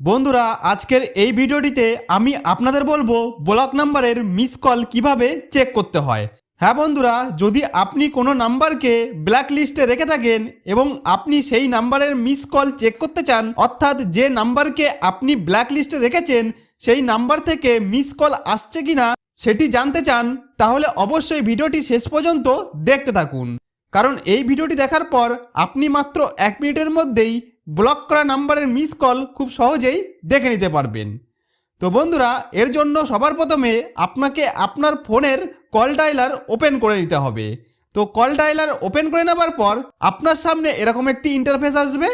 বন্ধুরা, আজকের এই ভিডিওটিতে আমি আপনাদের বলব ব্লক নাম্বারের মিস কল কীভাবে চেক করতে হয়। হ্যাঁ বন্ধুরা, যদি আপনি কোনো নাম্বারকে ব্ল্যাক লিস্টে রেখে থাকেন এবং আপনি সেই নাম্বারের মিস কল চেক করতে চান, অর্থাৎ যে নাম্বারকে আপনি ব্ল্যাক লিস্টে রেখেছেন, সেই নাম্বার থেকে মিস কল আসছে কিনা সেটি জানতে চান, তাহলে অবশ্যই ভিডিওটি শেষ পর্যন্ত দেখতে থাকুন। কারণ এই ভিডিওটি দেখার পর আপনি মাত্র এক মিনিটের মধ্যেই ব্লক করা নাম্বারের মিস কল খুব সহজেই দেখে নিতে পারবেন। তো বন্ধুরা, এর জন্য সবার প্রথমে আপনাকে আপনার ফোনের কল ডাইলার ওপেন করে নিতে হবে। তো কল ডাইলার ওপেন করে নেবার পর আপনার সামনে এরকম একটি ইন্টারফেস আসবে।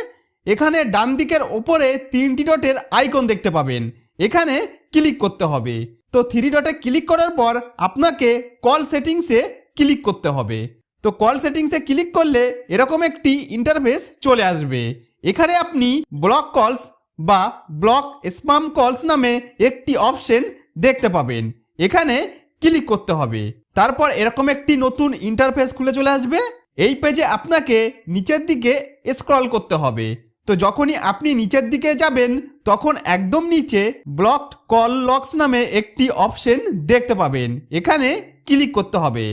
এখানে ডান দিকের ওপরে তিনটি ডটের আইকন দেখতে পাবেন। এখানে ক্লিক করতে হবে। তো থ্রি ডটে ক্লিক করার পর আপনাকে কল সেটিংসে ক্লিক করতে হবে। তো কল সেটিংসে ক্লিক করলে এরকম একটি ইন্টারফেস চলে আসবে। এখানে আপনি ব্লক কলস বা ব্লক স্পাম কলস নামে একটি অপশন দেখতে পাবেন। এখানে ক্লিক করতে হবে। তারপর এরকম একটি নতুন ইন্টারফেস খুলে চলে আসবে। এই পেজে আপনাকে নিচের দিকে স্ক্রল করতে হবে। তো যখনই আপনি নিচের দিকে যাবেন, তখন একদম নিচে ব্লকড কল লক্স নামে একটি অপশন দেখতে পাবেন। এখানে ক্লিক করতে হবে।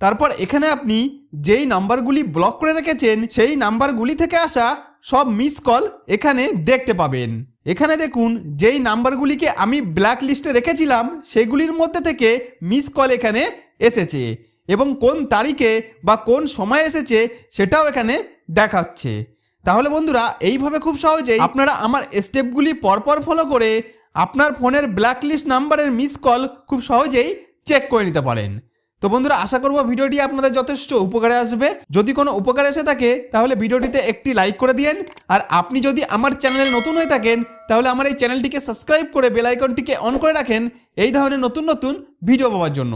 তারপর এখানে আপনি যেই নাম্বারগুলি ব্লক করে রেখেছেন, সেই নাম্বারগুলি থেকে আসা সব মিস কল এখানে দেখতে পাবেন। এখানে দেখুন, যেই নাম্বারগুলিকে আমি ব্ল্যাক লিস্টে রেখেছিলাম, সেগুলির মধ্যে থেকে মিস কল এখানে এসেছে এবং কোন তারিখে বা কোন সময় এসেছে সেটাও এখানে দেখাচ্ছে। তাহলে বন্ধুরা, এইভাবে খুব সহজেই আপনারা আমার স্টেপগুলি পরপর ফলো করে আপনার ফোনের ব্ল্যাক লিস্ট নাম্বারের মিস কল খুব সহজেই চেক করে নিতে পারেন। তো বন্ধুরা, আশা করব ভিডিওটি আপনাদের যথেষ্ট উপকারে আসবে। যদি কোনো উপকার এসে থাকে, তাহলে ভিডিওটিতে একটি লাইক করে দিয়েন। আর আপনি যদি আমার চ্যানেলে নতুন হয়ে থাকেন, তাহলে আমার এই চ্যানেলটিকে সাবস্ক্রাইব করে বেলাইকনটিকে অন করে রাখেন। এই ধরনের নতুন নতুন ভিডিও পাওয়ার জন্য।